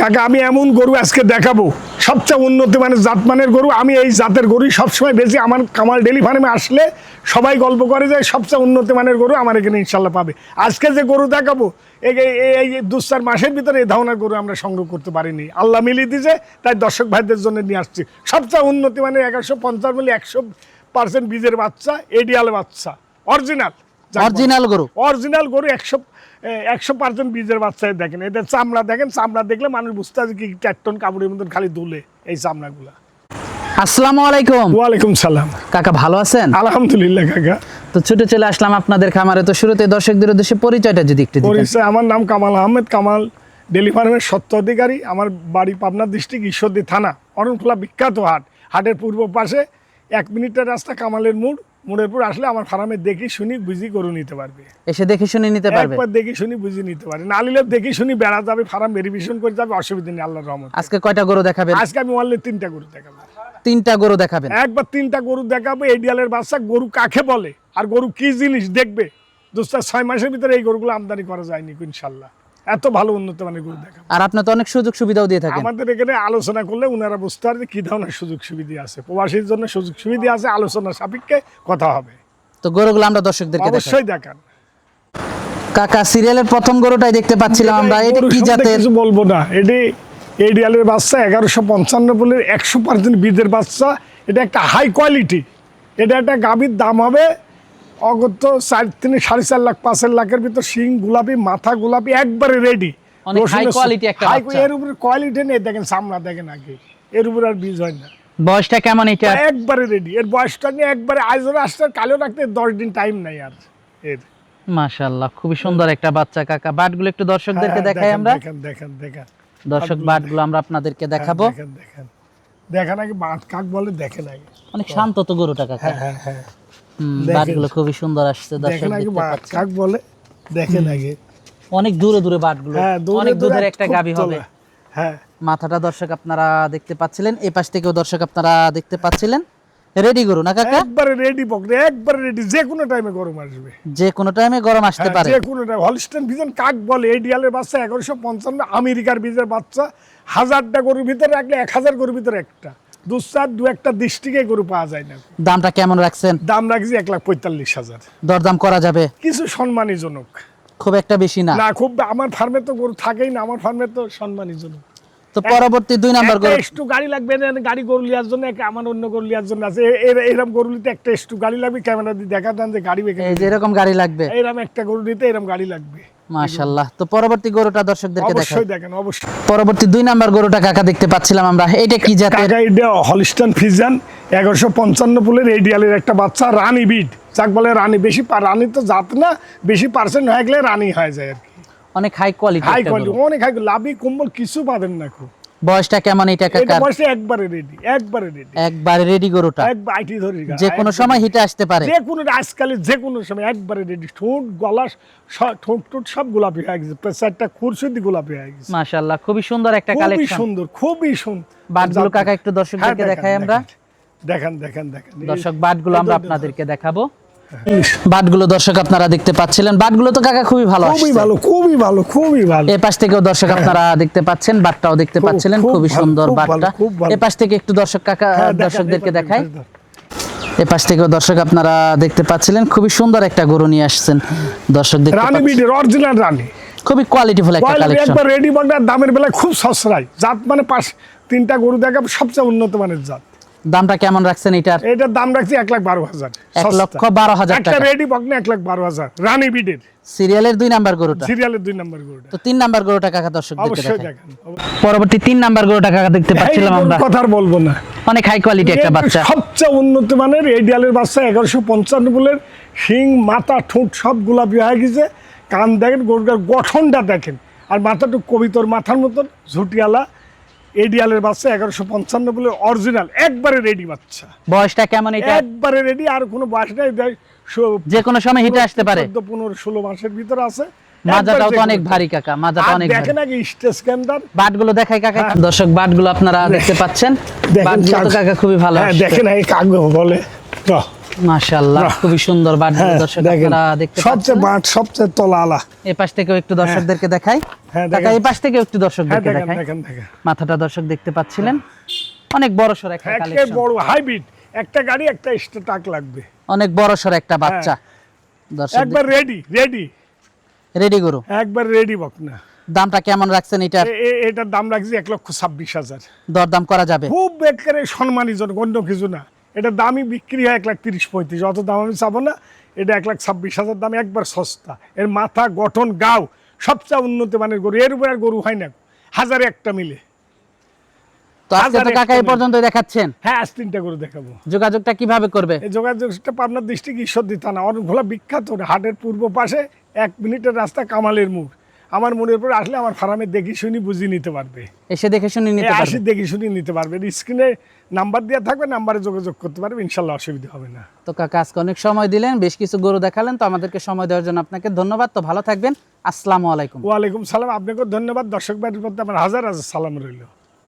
কাকা, আমি এমন গরু আজকে দেখাবো। সবচেয়ে উন্নত মানের জাত মানের গরু। আমি এই জাতের গরু সবসময় বেশি আমার কামাল ডেলি ফার্মে আসলে সবাই গল্প করে যে সবচেয়ে উন্নত মানের গরু আমার এখানে ইনশাল্লাহ পাবে। আজকে যে গরু দেখাবো, এই দু চার মাসের ভিতরে এই ধরনের গরু আমরা সংগ্রহ করতে পারিনি। আল্লাহ মিলিয়ে দিয়েছে, তাই দর্শক ভাইদের জন্য নিয়ে আসছি। সবচেয়ে উন্নতি মানের এগারোশো পঞ্চাশ মিলি একশো পার্সেন্ট বীজের বাচ্চা, এডিয়াল বাচ্চা, অরিজিনাল। অরিজিনাল গরু। অরিজিনাল গরু একশো একশো পার্সেন্ট বীজের বাচ্চায় দেখেন। এদের চামড়া দেখেন চামড়া দেখলে মানুষ বুঝতে পারছে কি চার টন কাপড়ের মতন খালি দুলে এই চামড়াগুলা। আসসালামু আলাইকুম। ওয়ালাইকুম সালাম। কাকা ভালো আছেন? আলহামদুলিল্লাহ কাকা। তো ছুটে চলে আসলাম আপনাদের খামারে। তো শুরুতে দর্শকদের উদ্দেশ্যে পরিচয়টা যদি একটু পরিচয় আমার নাম কামাল আহমেদ কামাল ডেলি ফার্মের সত্য অধিকারী। আমার বাড়ি পাবনা ডিস্ট্রিক্ট ঈশ্বরদী থানা অরণখোলা বিখ্যাত হাট। হাটের পূর্ব পাশে এক মিনিটের রাস্তা কামালের মোড়। মোড়ের আসলে আমার ফার্মে দেখি শুনি বুঝি গরু নিতে পারবে। এসে দেখে শুনে নিতে পারবে? একবার দেখি শুনি বুঝি নিতে পারে না নিলে দেখি শুনি বেড়া যাবে ফার্ম ভেরিফিকেশন করে যাবে অসুবিধা নেই আল্লাহর রহমত। আজকে কয়টা গরু দেখাবেন? আজকে আমি অনলি তিনটা গরু দেখাবো। তিনটা গরু দেখাবেন? একবার তিনটা গরু দেখাবো এডিয়ালের বাচ্চা গরু কাকে বলে? আর গরু কি জিনিস দেখবে? দোস্তা ছয় মাসের ভিতরে এই গরুগুলো আমদানি করা যায়নি ইনশাল্লাহ। এত ভালো উন্নত মানের গরু দেখাবো। আর আপনি তো অনেক সুযোগ সুবিধাও দিয়ে থাকেন। আমাদের এখানে আলোচনা করলে ওনারা বুঝতে পারবে কি ধরনের সুযোগ সুবিধা আছে। প্রবাসীর জন্য সুযোগ সুবিধা আছে আলোচনা সাপেক্ষে কথা হবে। তো গরুগুলো আমরা দর্শকদেরকে অবশ্যই দেখান। কাকা সিরিয়ালের প্রথম গরুটাই দেখতে পাচ্ছিলাম আমরা। এটা কি জাতের? কিছু বলব না। এটি এডিয়ালের বাচ্চা এগারোশো পঞ্চান্ন বলে একশো পার্সেন্ট বীজের বাচ্চা। এটা একটা হাই কোয়ালিটি এটা একটা গাভীর দাম হবে অগত চার তিনি সাড়ে চার লাখ পাঁচের লাখের ভিতর শিং গোলাপি মাথা গোলাপি একবারে রেডি। এর উপরে কোয়ালিটি নেই দেখেন সামনা দেখেন আগে। এর উপরে আর বীজ হয় না। বয়সটা কেমন এটা? একবারে রেডি এর বয়সটা নিয়ে একবারে আজও আসতে কালো রাখতে দশ দিন টাইম নাই আর। এর। মাশাআল্লাহ খুবই সুন্দর একটা বাচ্চা কাকা। বাটগুলো একটু দর্শকদেরকে হ্যাঁ, দেখাই আমরা। দেখেন দেখেন দেখেন। দর্শক বাটগুলো আমরা আপনাদেরকে দেখাবো। দেখেন দেখেন। দেখেন আগে বাঁধ কাক বলে দেখেন আগে অনেক শান্ত তো গরুটা কাকা। হ্যাঁ হ্যাঁ হ্যাঁ। দেখেন। বাটগুলো খুবই সুন্দর আসছে দেখেন আগে। কাক বলে দেখেন আগে। অনেক দূরে দূরে বাটগুলো হ্যাঁ অনেক দূরে দুধের একটা গাবি হবে। হ্যাঁ। মাথাটা দর্শক আপনারা দেখতে পাচ্ছিলেন এই পাশ থেকেও দর্শক আপনারা দেখতে পাচ্ছিলেন। রেডি গরু না কাকা? একবারে রেডি পকড়ে একবারে রেডি যে কোনো টাইমে গরম আসবে। যে কোনো টাইমে গরম আসতে হ্যাঁ, পারে। যে কোনো টাইম হলস্টেন ভিজন কাক বলে এডিয়ালের বাচ্চা এগারোশো পঞ্চান্ন আমেরিকার বীজের বাচ্চা। হাজারটা গরুর ভিতরে রাখলে এক হাজার গরুর ভিতরে একটা। দু চার দু একটা ডিস্ট্রিক্টে গরু পাওয়া যায় না। দামটা কেমন রাখছেন? দাম রাখছি এক লাখ পঁয়তাল্লিশ হাজার। দরদাম করা যাবে? কিছু সম্মানীজনক। খুব একটা বেশি না? না খুব আমার ফার্মে তো গরু থাকেই না আমার ফার্মে তো সম্মানীজনক। তো পরবর্তী দুই নাম্বার গরু একটু গাড়ি লাগবে না গাড়ি গরু লিয়ার জন্য আমার অন্য গরু লিয়ার জন্য আছে। এ- এর- এরম গরু নিতে একটা একটু গাড়ি লাগবে ক্যামেরা দিয়ে দেখা দেন যে গাড়ি এই যে এরকম গাড়ি লাগবে। এরম একটা গরু নিতে এরম গাড়ি লাগবে। মাশাল্লাহ তো পরবর্তী গরুটা দর্শকদেরকে দেখাই। অবশ্যই দেখেন অবশ্যই। পরবর্তী দুই নাম্বার গরুটা কাকা দেখতে পাচ্ছিলাম আমরা। এটা কি জাতের? কাকা এটা হলিস্টান ফিজান এগারোশো পঞ্চান্ন পুলের রেডিয়ালের একটা বাচ্চা রানী বিট। যাক বলে রানী বেশি রানী তো জাত না বেশি পার্সেন্ট হয়ে গেলে রানী হয়ে যায় আর কি। অনেক হাই কোয়ালিটি হাই কোয়ালিটি অনেক হাই লাভি কম্বল কিছু পাবেন না খুব বয়সটা কেমন এটা এটা কাকার বয়সে একবারে রেডি একবারে রেডি একবারে রেডি গরুটা। একবার আইটি ধরি যে কোনো সময় হিটে আসতে পারে। যে কোনো আজকালে যে কোনো সময় একবারে রেডি ঠোঁট গলা ঠোঁট টোট সব গোলাপি হয়ে গেছে। প্রেসারটা খুরশুদি গোলাপি হয়ে গেছে। মাশাল্লাহ খুবই সুন্দর একটা কালেকশন খুবই সুন্দর খুবই সুন্দর বাটগুলো কাকা একটু দর্শকদেরকে হ্যাঁ, দেখাই আমরা। দেখেন দেখেন দেখেন দর্শক বাটগুলো আমরা আপনাদেরকে দেখাবো। বাটগুলো দর্শক আপনারা দেখতে পাচ্ছিলেন। বাটগুলো তো কাকা খুবই ভালো খুবই ভালো খুবই ভালো খুবই ভালো। এই পাশ থেকেও দর্শক আপনারা দেখতে পাচ্ছেন বাটটাও দেখতে পাচ্ছিলেন খুবই সুন্দর বাটটা এই পাশ থেকে একটু দর্শক কাকা হ্যাঁ, দর্শকদেরকে দেখাই। এই পাশে। থেকেও দর্শক আপনারা দেখতে পাচ্ছিলেন খুবই সুন্দর একটা গরু নিয়ে আসছেন। দর্শক দেখতে রানী বিডের অরিজিনাল রানী। খুবই কোয়ালিটিফুল একটা কোয়ালিটি কালেকশন একবার রেডি বকটার দামের বেলায় খুব সস্তায়। জাত মানে পাঁচ তিনটা গরু দেখা সবচেয়ে উন্নত মানের জাত। দামটা কেমন রাখছেন এটার? এটার দাম রাখছি এক লাখ বারো হাজার। এক লক্ষ বারো হাজার একটা রেডি বকনা এক লাখ বারো হাজার। রানী বিডের সিরিয়ালের দুই নাম্বার গরুটা? সিরিয়ালের দুই নম্বর গরুটা। তো তিন নাম্বার গরুটা কাকা অবশ্যই দেখাই দেখেন পরবর্তী তিন নাম্বার গরুটা কাকা দেখতে পাচ্ছিলাম আমরা। কথা আর বলব না। অনেক হাই কোয়ালিটি একটা বাচ্চা। সবচেয়ে উন্নত মানের এই ডিয়ালের বাচ্চা এগারোশো পঞ্চান্ন বলের শিং মাথা ঠোঁট সব গোলাপি হয়ে গেছে। কান দেখেন গরুটার গঠনটা দেখেন। আর মাথাটা কবিতর মাথার মতন ঝুটিয়ালা এই ডিয়ালের বাচ্চা এগারোশো পঞ্চান্ন বলে অরিজিনাল একবারে রেডি বাচ্চা। বয়সটা কেমন এটা? একবারে রেডি আর কোনো বয়স নাই যে কোনো সময় হিটে আসতে পারে। চোদ্দ পনেরো ষোলো মাসের ভিতরে আছে। মাজাটাও তো অনেক ভারী কাকা মাজাটা অনেক দেখেন ভারী আগে স্টেজ ক্যান্ডার বাটগুলো দেখাই কাকা। দর্শক বাটগুলো আপনারা দেখতে পাচ্ছেন। দেখেন বাটগুলো তো কাকা খুবই ভালো হ্যাঁ। দেখেন এই কাক বলে। মাশাআল্লাহ খুবই সুন্দর বাট হ্যাঁ দর্শক আপনারা দেখতে সবচেয়ে বাট সবচেয়ে তলা এই পাশ থেকেও একটু দর্শকদেরকে দেখাই। হ্যাঁ, এই পাশ থেকেও একটু হ্যাঁ দর্শকদেরকে দেখাই। মাথাটা দর্শক দেখতে পাচ্ছিলেন। অনেক বড় সর একটা কালেকশন বড় হাইব্রিড। একটা গাড়ি একটা এক্সট্রা টাক লাগবে। অনেক বড় সর একটা বাচ্চা। দর্শক একবার রেডি রেডি রেডি গরু। একবার রেডি দামটা কেমন রাখছেন এটার? এটার দাম রাখছি এক লক্ষ ছাব্বিশ হাজার। দরদাম করা যাবে। খুব বেকারে সম্মানীজনক অন্য কিছু না। এটা দামই বিক্রি হয় এক লাখ তিরিশ পঁয়ত্রিশ অত দাম আমি চাবো না। এটা এক লাখ ছাব্বিশ হাজার দাম একবার সস্তা। এর মাথা গঠন গাও সবচেয়ে উন্নত মানের গরু। এর উপর আর গরু হয় না। হাজারে একটা মিলে। তো আজকে তো হাজার কাকা এই পর্যন্ত দেখাচ্ছেন। হ্যাঁ আজ তিনটা গরু দেখাবো। যোগাযোগটা কীভাবে করবে? এই যোগাযোগটা পাবনার ডিস্ট্রিক্ট ঈশ্বরদী থানা। অনেকগুলো বিখ্যাত হাটের পূর্ব পাশে এক মিনিটের রাস্তা কামালের মুখ আমার মনের উপর আসলে আমার ফার্মে দেখি শুনি বুঝি নিতে পারবে। এসে দেখে শুনি নিতে আসি দেখে দেখি শুনি নিতে পারবে। স্ক্রিনে নাম্বার দেওয়া থাকবে নাম্বারে যোগাযোগ করতে পারবে ইনশাল্লাহ অসুবিধা হবে না। তো কাকা আজকে অনেক সময় দিলেন বেশ কিছু গরু দেখালেন তো আমাদেরকে সময় দেওয়ার জন্য আপনাকে ধন্যবাদ। তো ভালো থাকবেন। আসসালামু আলাইকুম। ওয়ালাইকুম সালাম। আপনাকেও ধন্যবাদ। দর্শক বাড়ির প্রতি আমার হাজার হাজার সালাম রইল।